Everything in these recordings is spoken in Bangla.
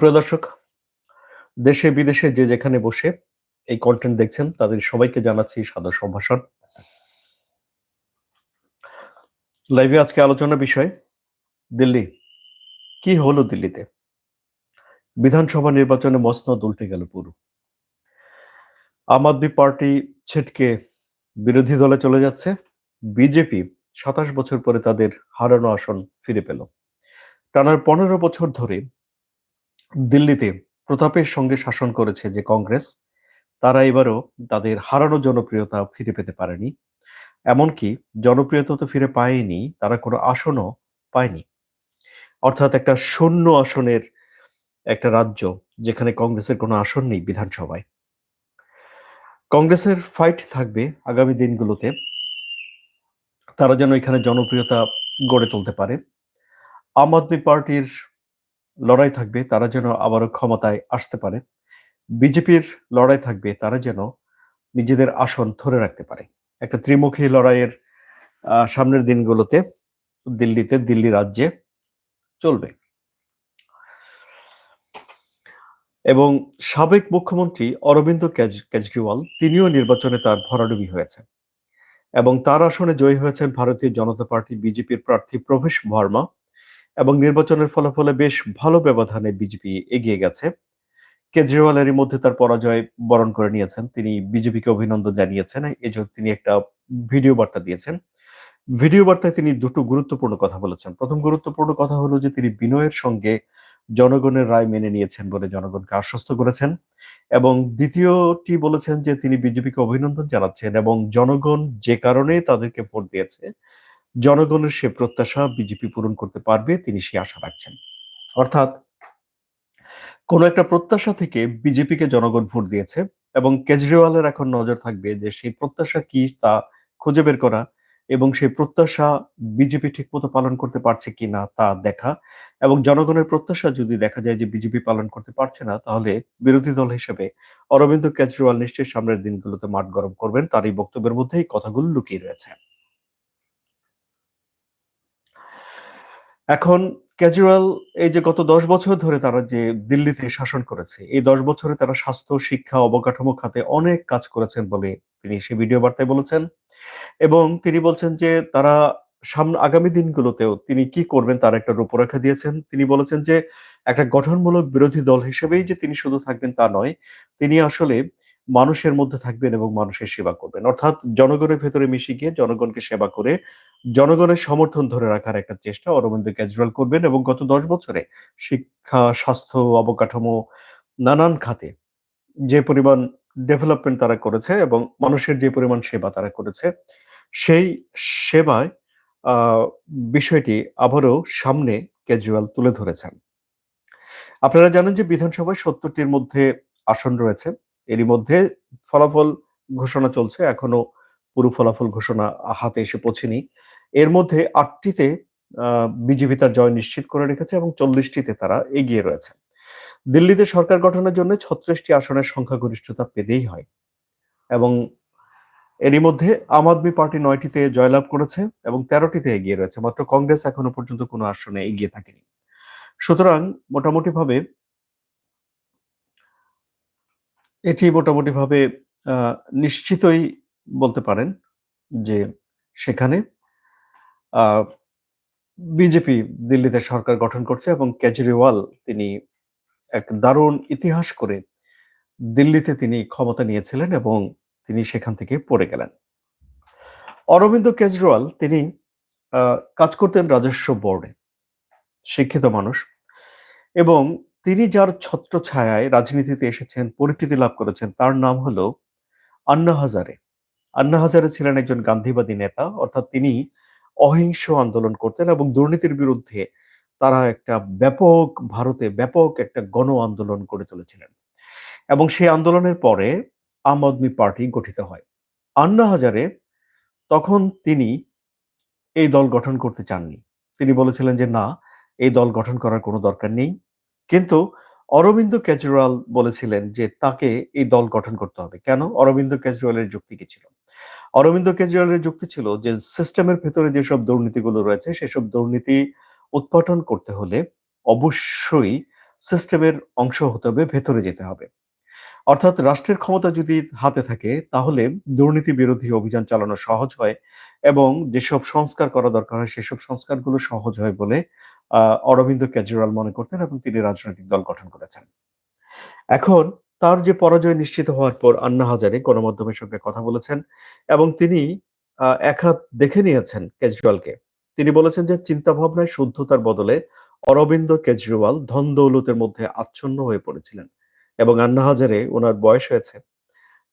প্রিয় দর্শক, দেশে, বিদেশে যে যেখানে বসে এই কন্টেন্ট দেখছেন, তাদের সবাইকে জানাচ্ছি সাদা সম্ভাষণ। লাইভে আজকে আলোচনা বিষয়, দিল্লি। কি হলো দিল্লিতে? বিধানসভা নির্বাচনে মসনদ উল্টে গেল পুরো। আম আদমি পার্টি ছিটকে বিরোধী দলে চলে যাচ্ছে। বিজেপি সাতাশ বছর পরে তাদের হারানো আসন ফিরে পেল। টানার পনেরো বছর ধরে দিল্লিতে প্রতাপের সঙ্গে শাসন করেছে যে কংগ্রেস, তারা এবারও তাদের হারানো জনপ্রিয়তা ফিরে পেতে পারেনি। এমনকি জনপ্রিয়তা তো ফিরে পায়নি, তারা কোনো আসনও পায়নি। অর্থাৎ একটা শূন্য আসনের একটা রাজ্য যেখানে কংগ্রেসের কোনো আসন নেই বিধানসভায়। কংগ্রেসের ফাইট থাকবে আগামী দিনগুলোতে। তারা যেন এখানে জনপ্রিয়তা গড়ে তুলতে পারে। আম আদমি পার্টির লড়াই থাকবে, তারা যেন আবারও ক্ষমতায় আসতে পারে। বিজেপির লড়াই থাকবে, তারা যেন নিজেদের আসন ধরে রাখতে পারে। একটা ত্রিমুখী লড়াইয়ের সামনের দিনগুলোতে দিল্লিতে, দিল্লি রাজ্যে চলবে। এবং সাবেক মুখ্যমন্ত্রী অরবিন্দ কেজরিওয়াল, তিনিও নির্বাচনে তার ভরাডুবি হয়েছে। এবং তার আসনে জয়ী হয়েছেন ভারতীয় জনতা পার্টি বিজেপির প্রার্থী প্রবেশ ভার্মা এবং নির্বাচনের ফলাফলে বেশ ভালো ব্যবধানে বিজেপি এগিয়ে গেছে। কেজরিওয়াল এরই মধ্যে তার পরাজয় বরণ করে নিয়েছেন। তিনি বিজেপিকে অভিনন্দন জানিয়েছেন। এজন্য তিনি একটা ভিডিও বার্তা দিয়েছেন। ভিডিও বার্তায় তিনি দুটো গুরুত্বপূর্ণ কথা বলেছেন। প্রথম গুরুত্বপূর্ণ কথা হলো যে, তিনি বিনয়ের সঙ্গে জনগণের রায় মেনে নিয়েছেন বলে জনগণকে আশ্বস্ত করেছেন এবং দ্বিতীয়টি বলেছেন যে, তিনি বিজেপিকে অভিনন্দন জানাচ্ছেন এবং জনগণ যে কারণে তাদেরকে ভোট দিয়েছে জনগণের সে প্রত্যাশা বিজেপি পূরণ করতে পারবে, তিনি সে আশা রাখছেন। অর্থাৎ কোন একটা প্রত্যাশা থেকে বিজেপিকে জনগণ ভোট দিয়েছে এবং কেজরিওয়ালের এখন নজর থাকবে যে সেই প্রত্যাশা কি তা খুঁজে বের করা এবং সেই প্রত্যাশা বিজেপি ঠিকমতো পালন করতে পারছে কি না তা দেখা এবং জনগণের প্রত্যাশা যদি দেখা যায় যে বিজেপি পালন করতে পারছে না, তাহলে বিরোধী দল হিসেবে অরবিন্দ কেজরিওয়াল নিশ্চয়ই সামনের দিনগুলোতে মাঠ গরম করবেন। তার এই বক্তব্যের মধ্যেই কথাগুলো লুকিয়ে রয়েছে। এখন ক্যাজুয়াল এই যে গত দশ বছর ধরে তারা যে দিল্লিতে শাসন করেছে, এই দশ বছরে তারা স্বাস্থ্য, শিক্ষা, অবকাঠামো খাতে অনেক কাজ করেছেন বলে তিনি সে ভিডিও বার্তায় বলেছেন। এবং তিনি বলছেন যে তারা সামনে আগামী দিনগুলোতেও তিনি কি করবেন তার একটা রূপরেখা দিয়েছেন। তিনি বলেছেন যে একটা গঠনমূলক বিরোধী দল হিসেবেই যে তিনি শুধু থাকবেন তা নয়, তিনি আসলে মানুষের মধ্যে থাকবেন এবং মানুষের সেবা করবেন। অর্থাৎ জনগণের ভেতরে মিশে গিয়ে জনগণকে সেবা করে জনগণের সমর্থন ধরে রাখার একটা চেষ্টা অরবিন্দ কেজরিওয়াল করবেন এবং গত দশ বছরে শিক্ষা, স্বাস্থ্য, অবকাঠামো, নানান খাতে যে পরিমাণ ডেভেলপমেন্ট তারা করেছে এবং মানুষের যে পরিমাণ সেবা তারা করেছে, সেই সেবায় বিষয়টি আবারও সামনে কেজরিওয়াল তুলে ধরেছেন। আপনারা জানেন যে বিধানসভায় সত্তরটির মধ্যে আসন রয়েছে। এরই মধ্যে ফলাফল ঘোষণা চলছে। এখনও পুরো ফলাফল ঘোষণা হাতে এসে পৌঁছেনি। এর মধ্যে আটটিতে বিজেপি তার জয় নিশ্চিত করে রেখেছে এবং চল্লিশটিতে তারা এগিয়ে রয়েছে। দিল্লিতে সরকার গঠনের জন্য ছত্রিশটি আসনের সংখ্যাগরিষ্ঠতা পেতেই হয় এবং এরই মধ্যে আম আদমি পার্টি নয়টিতে জয়লাভ করেছে এবং তেরোটিতে এগিয়ে রয়েছে। মাত্র কংগ্রেস এখনও পর্যন্ত কোনো আসনে এগিয়ে থাকেনি। সুতরাং মোটামুটি এটি মোটামুটি ভাবে নিশ্চিতই বলতে পারেন যে সেখানে বিজেপি দিল্লিতে সরকার গঠন করছে এবং কেজরিওয়াল তিনি এক দারুণ ইতিহাস করে দিল্লিতে তিনি ক্ষমতা নিয়েছিলেন এবং তিনি সেখান থেকে পড়ে গেলেন। অরবিন্দ কেজরিওয়াল তিনি কাজ করতেন রাজস্ব বোর্ডে, শিক্ষিত মানুষ এবং তিনি যার ছত্র ছায়ায় রাজনীতিতে এসেছেন, পরিচিতি লাভ করেছেন, তার নাম হলো আন্না হাজারে। আন্না হাজারে ছিলেন একজন গান্ধীবাদী নেতা, অর্থাৎ তিনি অহিংস আন্দোলন করতেন এবং দুর্নীতির বিরুদ্ধে তারা একটা ব্যাপক, ভারতে ব্যাপক একটা গণ আন্দোলন গড়ে তুলেছিলেন। এবং সেই আন্দোলনের পরে আম আদমি পার্টি গঠিত হয়। আন্না হাজারে তখন তিনি এই দল গঠন করতে চাননি। তিনি বলেছিলেন যে, না, এই দল গঠন করার কোনো দরকার নেই। কিন্তু অরবিন্দ কেজরিওয়াল বলেছিলেন যে তাকে এই দল গঠন করতে হবে। কেন? অরবিন্দ কেজরিওয়ালের যুক্তি কি ছিল? অরবিন্দ কেজরিওয়ালের যুক্তি ছিল যে সিস্টেমের ভেতরে যেসব দুর্নীতিগুলো রয়েছে, সেসব দুর্নীতি উৎপাটন করতে হলে অবশ্যই সিস্টেমের অংশ হতে হবে, ভেতরে যেতে হবে। অর্থাৎ রাষ্ট্রের ক্ষমতা যদি হাতে থাকে, তাহলে দুর্নীতি বিরোধী অভিযান চালানো সহজ হয় এবং যেসব সংস্কার করা দরকার হয়, সেসব সংস্কারগুলো সহজ হয় বলে অরবিন্দ কেজরিওয়াল মনে করতেন এবং তিনি রাজনৈতিক দল গঠন করেছেন। এখন তার যে পরাজয় নিশ্চিত হওয়ার পর আন্না হাজারে গণমাধ্যমের সঙ্গে কথা বলেছেন এবং তিনি এক হাত দেখে নিয়েছেন কেজরিওয়ালকে। তিনি বলেছেন যে চিন্তা ভাবনায় শুদ্ধতার বদলে অরবিন্দ কেজরিওয়াল ধন দৌলতের মধ্যে আচ্ছন্ন হয়ে পড়েছিলেন এবং আন্না হাজারে ওনার বয়স হয়েছে।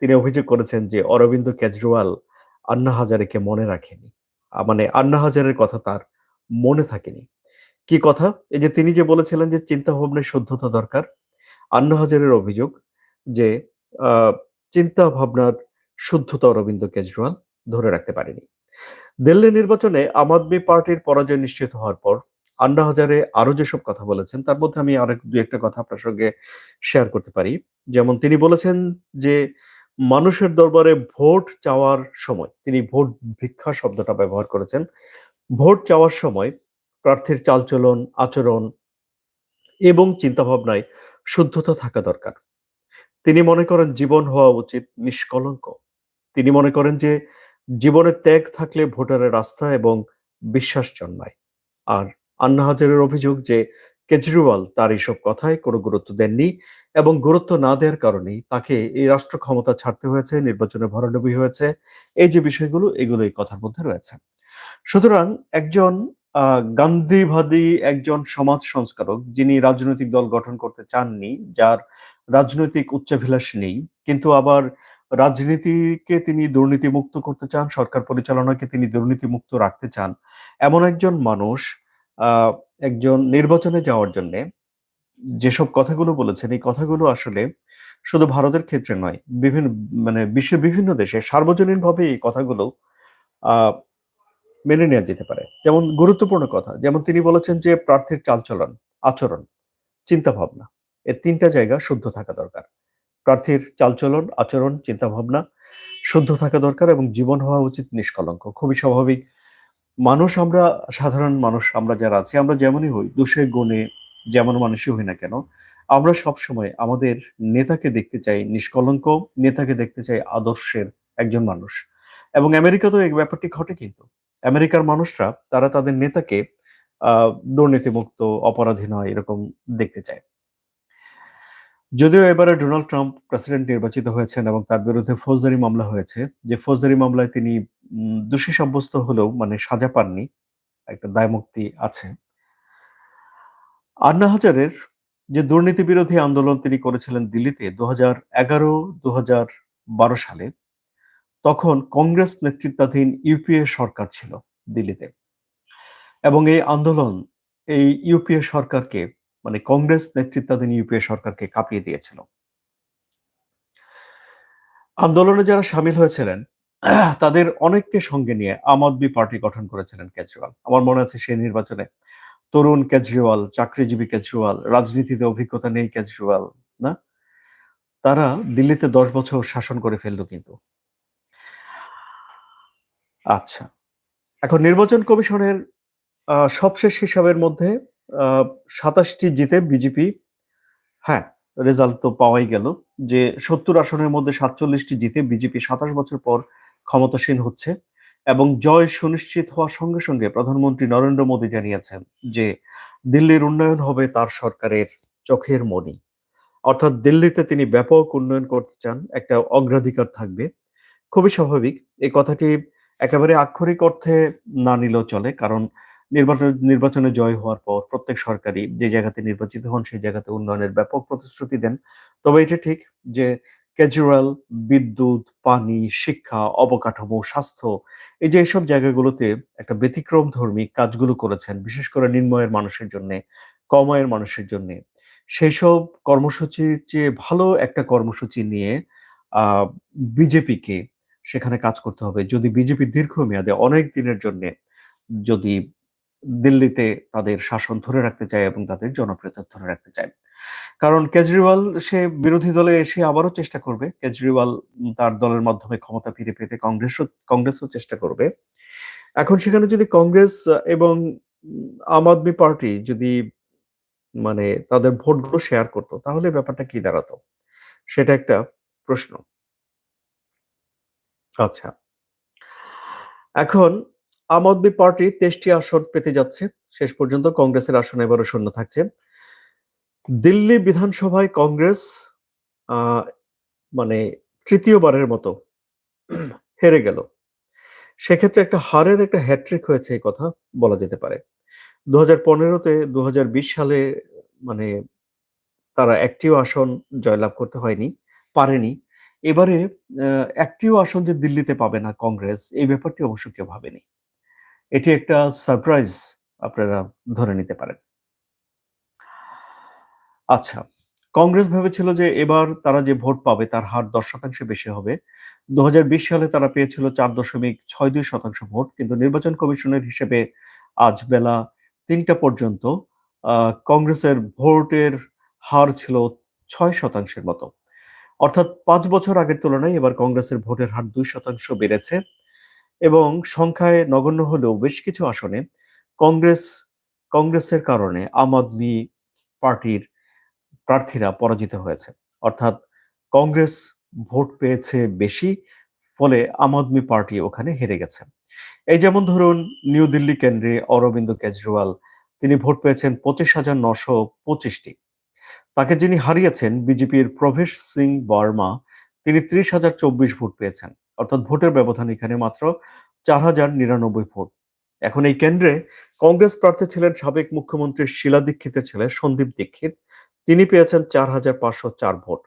তিনি অভিযোগ করেছেন যে অরবিন্দ কেজরিওয়াল আন্না হাজারেকে মনে রাখেনি। মানে আন্না হাজারের কথা তার মনে থাকেনি। কি কথা? এই যে তিনি যে বলেছিলেন যে চিন্তা ভাবনায় শুদ্ধতা দরকার, আন্না হাজারের অভিযোগ যে চিন্তা ভাবনার শুদ্ধতা অরবিন্দ কেজরিওয়াল ধরে রাখতে পারেনি। দিল্লি নির্বাচনে আম আদমি পার্টির পরাজয় নিশ্চিত হওয়ার পর আন্না হাজারে আরও যেসব কথা বলেছেন, তার মধ্যে আমি আরেক দু একটা কথা আপনার সঙ্গে শেয়ার করতে পারি। যেমন তিনি বলেছেন যে, মানুষের দরবারে ভোট চাওয়ার সময়, তিনি ভোট ভিক্ষা শব্দটা ব্যবহার করেছেন, ভোট চাওয়ার সময় প্রার্থীর চালচলন, আচরণ এবং চিন্তাভাবনায় শুদ্ধতা থাকা দরকার। তিনি মনে করেন জীবন হওয়া উচিত নিষ্কলঙ্ক। তিনি মনে করেন যে জীবনে ত্যাগ থাকলে ভোটারের আস্থা এবং বিশ্বাস জন্মায়। আর আন্না হাজারের অভিযোগ যে কেজরিওয়াল তার এইসব কথায় কোনো গুরুত্ব দেননি এবং গুরুত্ব না দেওয়ার কারণেই তাকে এই রাষ্ট্র ক্ষমতা ছাড়তে হয়েছে, নির্বাচনে ভরাডুবি হয়েছে। এই যে বিষয়গুলো, এগুলো এই কথার মধ্যে রয়েছে। সুতরাং একজন গান্ধীবাদী একজন সমাজ সংস্কারক যিনি রাজনৈতিক দল গঠন করতে চাননি, যার রাজনৈতিক উচ্চাভিলাষ নেই, কিন্তু আবার রাজনীতিকে তিনি দুর্নীতি মুক্ত করতে চান, সরকার পরিচালনাকে তিনি দুর্নীতি মুক্ত রাখতে চান, এমন একজন মানুষ একজন নির্বাচনে যাওয়ার জন্য যেসব কথাগুলো বলেছেন, এই কথাগুলো আসলে শুধু ভারতের ক্ষেত্রে নয়, বিভিন্ন মানে বিশ্বের বিভিন্ন দেশে সার্বজনীনভাবে এই কথাগুলো মেনে নেওয়া যেতে পারে। যেমন গুরুত্বপূর্ণ কথা, যেমন তিনি বলেছেন যে প্রার্থীর চালচলন, আচরণ চিন্তা ভাবনা এ তিনটা জায়গা শুদ্ধ থাকা দরকার। প্রার্থীর চালচলন, আচরণ চিন্তা ভাবনা শুদ্ধ থাকা দরকার এবং জীবন হওয়া উচিত নিষ্কলঙ্ক। খুবই স্বাভাবিক। মানুষ আমরা, সাধারণ মানুষ আমরা যারা আছি, আমরা যেমনই হই, দোষে, গুণে, যেমন মানুষই হই না কেন, আমরা সব সময় আমাদের নেতাকে দেখতে চাই নিষ্কলঙ্ক, নেতাকে দেখতে চাই আদর্শের একজন মানুষ। এবং আমেরিকাতেও এই ব্যাপারটি ঘটে কিন্তু। আমেরিকার মানুষরা, তারা তাদের নেতাকে দুর্নীতিমুক্ত, অপরাধী নয়, এরকম দেখতে চায়। যদিও এবারে ডোনাল্ড ট্রাম্প প্রেসিডেন্ট নির্বাচিত হয়েছেন এবং তার বিরুদ্ধে ফৌজদারি মামলা হয়েছে, যে ফৌজদারি মামলায় তিনি দোষী সাব্যস্ত হলেও মানে সাজা পাননি, একটা দায়মুক্তি আছে। আন্না হাজারের যে দুর্নীতি বিরোধী আন্দোলন তিনি করেছিলেন দিল্লিতে দু হাজার এগারো বারো সালে তখন কংগ্রেস নেতৃত্বাধীন ইউপিএ সরকার ছিল দিল্লিতে। এবং এই আন্দোলন এই ইউপিএ সরকারকে মানে কংগ্রেস নেতৃত্বাধীন ইউপিএ সরকারকে কাঁপিয়ে দিয়েছিল। আন্দোলনে যারা সামিল হয়েছিলেন, তাদের অনেককে সঙ্গে নিয়ে আম আদমি পার্টি গঠন করেছিলেন কেজরিওয়াল। আমার মনে আছে সেই নির্বাচনে তরুণ কেজরিওয়াল, চাকরিজীবী কেজরিওয়াল, রাজনীতিতে অভিজ্ঞতা নেই কেজরিওয়াল, না? তারা দিল্লিতে দশ বছর শাসন করে ফেলল কিন্তু। আচ্ছা। এখন নির্বাচন কমিশনের সবশেষ হিসাবের মধ্যে সাতাশটি জিতে বিজেপি হ্যাঁ রেজাল্ট তো পাওয়াই গেল যে সত্তর আসনের মধ্যে সাতচল্লিশটি জিতে বিজেপি সাতাশ বছর পর ক্ষমতাসীন হচ্ছে এবং জয় সুনিশ্চিত হওয়ার সঙ্গে সঙ্গে প্রধানমন্ত্রী নরেন্দ্র মোদী জানিয়েছেন যে দিল্লির উন্নয়ন হবে তার সরকারের চোখের মনি। অর্থাৎ দিল্লিতে তিনি ব্যাপক উন্নয়ন করতে চান, একটা অগ্রাধিকার থাকবে। খুবই স্বাভাবিক। এই কথাটি একেবারে আক্ষরিক অর্থে না নিলেও চলে, কারণ নির্বাচন, নির্বাচনে জয় হওয়ার পর প্রত্যেক সরকারই যে জায়গাতে নির্বাচিত হন, সেই জায়গাতে উন্নয়নের ব্যাপক প্রতিশ্রুতি দেন। তবে এটা ঠিক যে কেজুয়াল বিদ্যুৎ, পানি, শিক্ষা, অবকাঠামো, স্বাস্থ্য, এই যে এইসব জায়গাগুলোতে একটা ব্যতিক্রম ধর্মী কাজগুলো করেছেন, বিশেষ করে নিম্নয়ের মানুষের জন্য, কময়ের মানুষের জন্য সেই সব কর্মসূচির চেয়ে ভালো একটা কর্মসূচি নিয়ে বিজেপিকে সেখানে কাজ করতে হবে। যদি বিজেপি দীর্ঘমেয়াদে অনেক দিনের জন্য যদি দিল্লিতে তাদের শাসন ধরে রাখতে চায় এবং তাদের জনপ্রিয়তা ধরে রাখতে চায়। কারণ কেজরিওয়াল সে বিরোধী দলে এসে আবারও চেষ্টা করবে। কেজরিওয়াল তার দলের মাধ্যমে ক্ষমতা ফিরে পেতে কংগ্রেসও কংগ্রেসও চেষ্টা করবে। এখন সেখানে যদি কংগ্রেস এবং আম আদমি পার্টি যদি মানে তাদের ভোটগুলো শেয়ার করত, তাহলে ব্যাপারটা কি দাঁড়াতো? সেটা একটা প্রশ্ন। আচ্ছা। এখন আম আদমি পার্টি তেইশটি আসন পেতে যাচ্ছে। শেষ পর্যন্ত কংগ্রেসের আসন এবারও শূন্য থাকছে। দিল্লি বিধানসভায় কংগ্রেস মানে তৃতীয়বারের মতো হেরে গেল। সেক্ষেত্রে একটা হারের একটা হ্যাট্রিক হয়েছে এই কথা বলা যেতে পারে। দু হাজার পনেরোতে দু হাজার বিশ সালে মানে তারা একটিও আসন জয়লাভ করতে হয়নি, পারেনি। এবারে একটিও আসন যে দিল্লিতে পাবে না কংগ্রেস, এই ব্যাপারটি অবশ্য কেউ ভাবেনি। এটি একটা সারপ্রাইজ আপনারা ধরে নিতে পারেন। আচ্ছা কংগ্রেস ভেবেছিল যে এবার তারা যে ভোট পাবে তার হার দশ শতাংশে বেশি হবে। দু হাজার বিশ সালে তারা পেয়েছিল চার দশমিক ছয় দুই শতাংশ ভোট, কিন্তু নির্বাচন কমিশনের হিসেবে আজ বেলা তিনটা পর্যন্ত কংগ্রেসের ভোটের হার ছিল ছয় শতাংশের মতো। অর্থাৎ পাঁচ বছর আগের তুলনায় এবার কংগ্রেসের ভোটের হার দুই শতাংশ বেড়েছে এবং সংখ্যায় নগণ্য হলেও বেশ কিছু আসনে কংগ্রেস, কংগ্রেসের কারণে আম আদমি পার্টির প্রার্থীরা পরাজিত হয়েছে। অর্থাৎ কংগ্রেস ভোট পেয়েছে বেশি, ফলে আম আদমি পার্টি ওখানে হেরে গেছে। এই যেমন ধরুন, নিউ দিল্লি কেন্দ্রে অরবিন্দ কেজরিওয়াল, তিনি ভোট পেয়েছেন পঁচিশ হাজার নশো পঁচিশটি। তাকে যিনি হারিয়েছেন বিজেপির প্রভেশ সিং বর্মা, তিনি ত্রিশ হাজার চব্বিশ ভোট পেয়েছেন। অর্থাৎ ভোটের ব্যবধান এখানে মাত্র চার হাজার নিরানব্বই ভোট। এখন এই কেন্দ্রে কংগ্রেস প্রার্থী ছিলেন সাবেক মুখ্যমন্ত্রী শিলা দীক্ষিতের ছেলে সন্দীপ দীক্ষিত। তিনি পেয়েছেন চার হাজার পাঁচশো চার ভোট।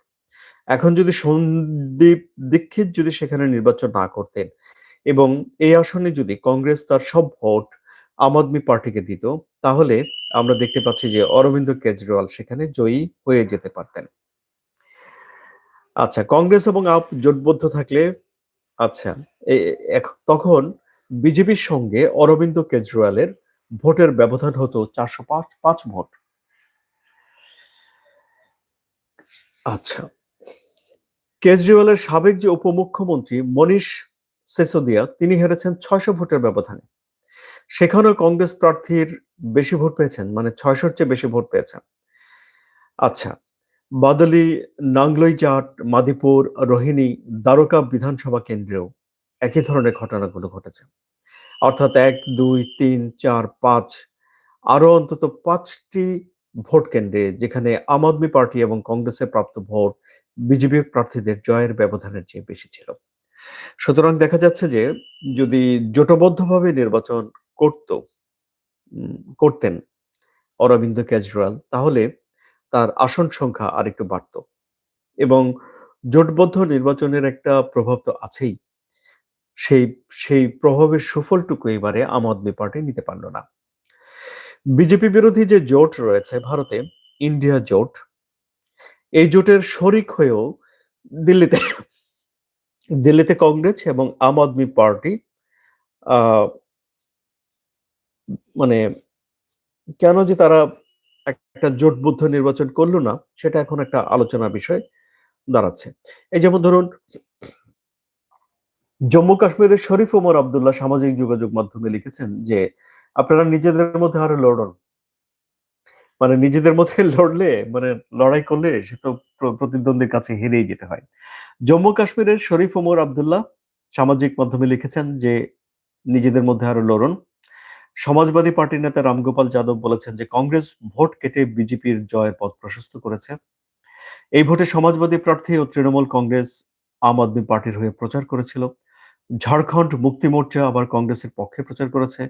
এখন যদি সন্দীপ দীক্ষিত যদি সেখানে নির্বাচন না করতেন এবং এই আসনে যদি কংগ্রেস তার সব ভোট আম আদমি পার্টিকে দিত, তাহলে আমরা দেখতে পাচ্ছি যে অরবিন্দ কেজরিওয়াল সেখানে জয়ী হয়ে যেতে পারতেন। আচ্ছা কংগ্রেস এবং আপ জোটবদ্ধ থাকলে আচ্ছা তখন বিজেপির সঙ্গে অরবিন্দ কেজরিওয়ালের ভোটের ব্যবধান হতো চারশো পাঁচ পাঁচ ভোট। আচ্ছা কেজরিওয়ালের সাবেক যে উপমুখ্যমন্ত্রী মনীষ সেসোদিয়া, তিনি হেরেছেন ছয়শো ভোটের ব্যবধানে। সেখানেও কংগ্রেস প্রার্থীর বেশি ভোট পেয়েছেন মানে ছয়শোর চেয়ে বেশি ভোট পেয়েছেন। আচ্ছা বাদলি নাংলইজাট মাদিপুর, রোহিণী, দ্বারকা বিধানসভা কেন্দ্রেও একই ধরনের ঘটনাগুলো ঘটেছে। অর্থাৎ এক, দুই, তিন, চার, পাঁচ আরও অন্তত পাঁচটি ভোট কেন্দ্রে যেখানে আম আদমি পার্টি এবং কংগ্রেসের প্রাপ্ত ভোট বিজেপি প্রার্থীদের জয়ের ব্যবধানের চেয়ে বেশি ছিল। সুতরাং দেখা যাচ্ছে যে যদি জোটবদ্ধভাবে নির্বাচন করত করতেন অরবিন্দ কেজরিওয়াল, তাহলে তার আসন সংখ্যা আরেকটু বাড়ত। এবং জোটবদ্ধ নির্বাচনের একটা প্রভাব তো আছেই। সেই সেই প্রভাবের সুফলটুকু এবারে আম আদমি পার্টি নিতে পারল না। বিজেপি বিরোধী যে জোট রয়েছে ভারতে, ইন্ডিয়া জোট, এই জোটের শরিক হয়েও দিল্লিতে দিল্লিতে কংগ্রেস এবং আম আদমি পার্টি মানে কেন যে তারা একটা জোটবদ্ধ নির্বাচন করল না, সেটা এখন একটা আলোচনার বিষয় দাঁড়াচ্ছে। এই যেমন ধরুন, জম্মু কাশ্মীরের শরীফ ওমর আবদুল্লাহ সামাজিক যোগাযোগ মাধ্যমে লিখেছেন যে, আপনারা নিজেদের মধ্যে আরও লড়ন। মানে নিজেদের মধ্যে লড়লে মানে লড়াই করলে সে তো প্রতিদ্বন্দ্বীর কাছে হেরেই যেতে হয়। জম্মু কাশ্মীরের শরীফ ওমর আবদুল্লাহ সামাজিক মাধ্যমে লিখেছেন যে, নিজেদের মধ্যে আরও লড়ন। সমাজবাদী পার্টির নেতা রামগোপাল যাদব বলেছেন যে কংগ্রেস ভোট কেটে বিজেপির জয়ের পথ প্রশস্ত করেছে। এই ভোটে সমাজবাদী প্রার্থী ও তৃণমূল কংগ্রেস আম আদমি পার্টির হয়ে প্রচার করেছিল। ঝাড়খণ্ড মুক্তি মোর্চা আবার কংগ্রেসের পক্ষে প্রচার করেছে।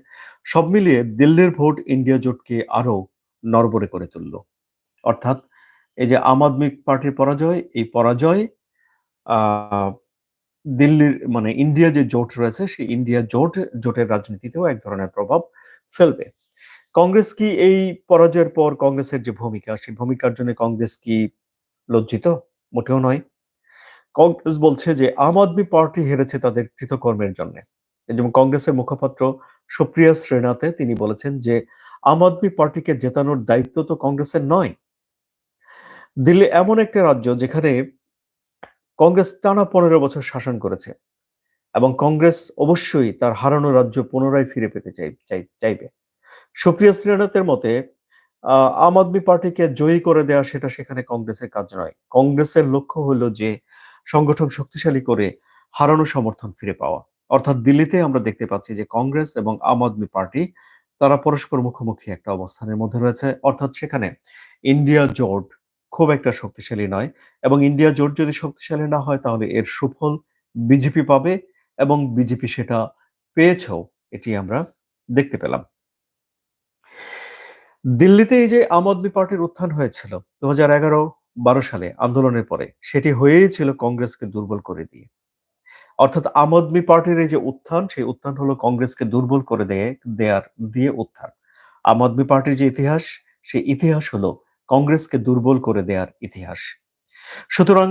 সব মিলিয়ে দিল্লির ভোট ইন্ডিয়া জোটকে আরও নরবরে করে তুলল। অর্থাৎ এই যে আম আদমি পার্টির পরাজয়, এই পরাজয় দিল্লির মানে ইন্ডিয়া যে জোট রয়েছে, সেই ইন্ডিয়া জোট, জোটের রাজনীতিতেও এক ধরনের প্রভাব ফেলবে। কংগ্রেস কি এই পরাজয়ের পর কংগ্রেসের যে ভূমিকা, সেই ভূমিকার জন্য কংগ্রেস কি লজ্জিত? মোটেও নয়। কংগ্রেস বলছে যে আম আদমি পার্টি হেরেছে তাদের কৃতকর্মের জন্য। যেমন কংগ্রেসের মুখপাত্র সুপ্রিয়া শ্রীনাথে তিনি বলেছেন যে আম আদমি পার্টিকে জেতানোর দায়িত্ব তো কংগ্রেসের নয়। দিল্লি এমন একটা রাজ্য যেখানে কংগ্রেস টানা পনেরো বছর শাসন করেছে। এবং কংগ্রেস অবশ্যই তার হারানো রাজ্য পুনরায় ফিরে পেতে চাই চাইবে। সুপ্রিয়া শ্রীনাথের মতে আম আদমি পার্টিকে জয়ী করে দেওয়া সেটা সেখানে কংগ্রেসের কাজ নয়। কংগ্রেসের লক্ষ্য হলো যে, সংগঠন শক্তিশালী করে হারানো সমর্থন ফিরে পাওয়া। অর্থাৎ দিল্লিতে আমরা দেখতে পাচ্ছি যে, কংগ্রেস এবং আম আদমি পার্টি তারা পরস্পর মুখোমুখি একটা অবস্থানের মধ্যে রয়েছে। অর্থাৎ সেখানে ইন্ডিয়া জোট খুব একটা শক্তিশালী নয় এবং ইন্ডিয়া জোট যদি শক্তিশালী না হয়, তাহলে এর সুফল বিজেপি পাবে এবং বিজেপি সেটা পেয়েছেও, এটি আমরা দেখতে পেলাম। দিল্লিতে এই যে আম আদমি পার্টির উত্থান হয়েছিল দু হাজার এগারো বারো সালে আন্দোলনের পরে, সেটি হয়েই ছিল কংগ্রেসকে দুর্বল করে দিয়ে। অর্থাৎ আম আদমি পার্টির এই যে উত্থান, সেই উত্থান হলো কংগ্রেসকে দুর্বল করে দিয়ে, দেয়ার, দিয়ে উত্থান। আম আদমি পার্টির যে ইতিহাস, সেই ইতিহাস হলো কংগ্রেসকে দুর্বল করে দেয়ার ইতিহাস। সুতরাং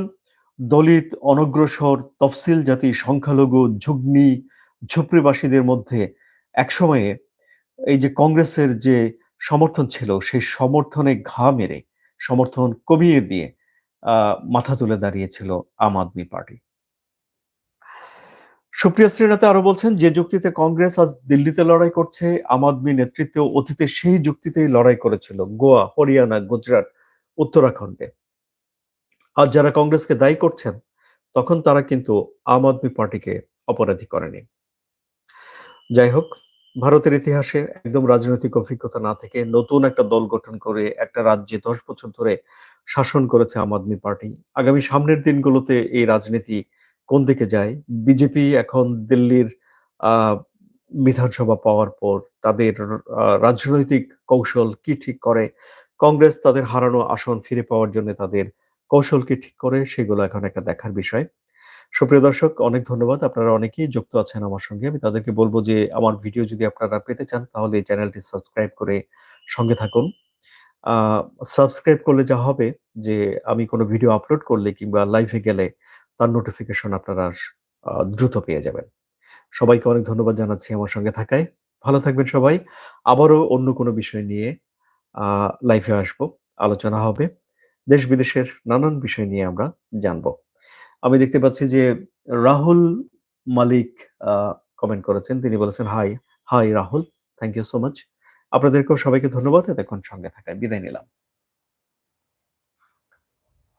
দলিত, অনগ্রসর, তফসিল জাতি, সংখ্যালঘু, ঝুগনি, ঝুপড়িবাসীদের মধ্যে একসময়ে এই যে কংগ্রেসের যে সমর্থন ছিল, সেই সমর্থনে ঘা মেরে, সমর্থন কমিয়ে দিয়ে মাথা তুলে দাঁড়িয়েছিল আম আদমি পার্টি। সুপ্রিয়া শ্রীনাথে আরও বলছেন, যে যুক্তিতে কংগ্রেস আজ দিল্লিতে লড়াই করছে, আম আদমি নেতৃত্ব অতীতে সেই যুক্তিতেই লড়াই করেছিল, গোয়া, হরিয়ানা, গুজরাট, উত্তরাখণ্ডে। আজ যারা কংগ্রেসকে দায়ী করছেন, তখন তারা কিন্তু আম আদমি পার্টিকে অপরাধী করেনি। যাই হোক, ভারতের ইতিহাসে একদম রাজনৈতিক অভিজ্ঞতা না থেকে নতুন একটা দল গঠন করে একটা রাজ্যে দশ বছর ধরে শাসন করেছে আম আদমি পার্টি। আগামী সামনের দিনগুলোতে এই রাজনীতি কোন দিকে যায়? বিজেপি এখন দিল্লির বিধানসভা পাওয়ার পর তাদের রাজনৈতিক কৌশল কি ঠিক করে? কংগ্রেস তাদের হারানো আসন ফিরে পাওয়ার জন্য তাদের কৌশল কি ঠিক করে সেগুলো এখন একটা দেখার বিষয়। সুপ্রিয় দর্শক, অনেক ধন্যবাদ। আপনারা অনেকেই যুক্ত আছেন আমার সঙ্গে। আমি তাদেরকে বলব যে, আমার ভিডিও যদি আপনারা পেতে চান, তাহলে এই চ্যানেলটি সাবস্ক্রাইব করে সঙ্গে থাকুন। সাবস্ক্রাইব করলে যা হবে, যে আমি কোনো ভিডিও আপলোড করলে কিংবা লাইভে গেলে তার নোটিফিকেশন আপনারা দ্রুত পেয়ে যাবেন। সবাইকে অনেক ধন্যবাদ জানাচ্ছি আমার সঙ্গে থাকায়। ভালো থাকবেন সবাই। আবারও অন্য কোনো বিষয় নিয়ে লাইভে আসব। আলোচনা হবে। দেশ বিদেশের নানান বিষয় নিয়ে আমরা জানব। আমি দেখতে পাচ্ছি যে রাহুল মালিক কমেন্ট করেছেন। তিনি বলেছেন, hi hi Rahul thank you so much আপনাদেরকেও সবাইকে ধন্যবাদ। এতক্ষণ সঙ্গে থাকায় বিদায় নিলাম।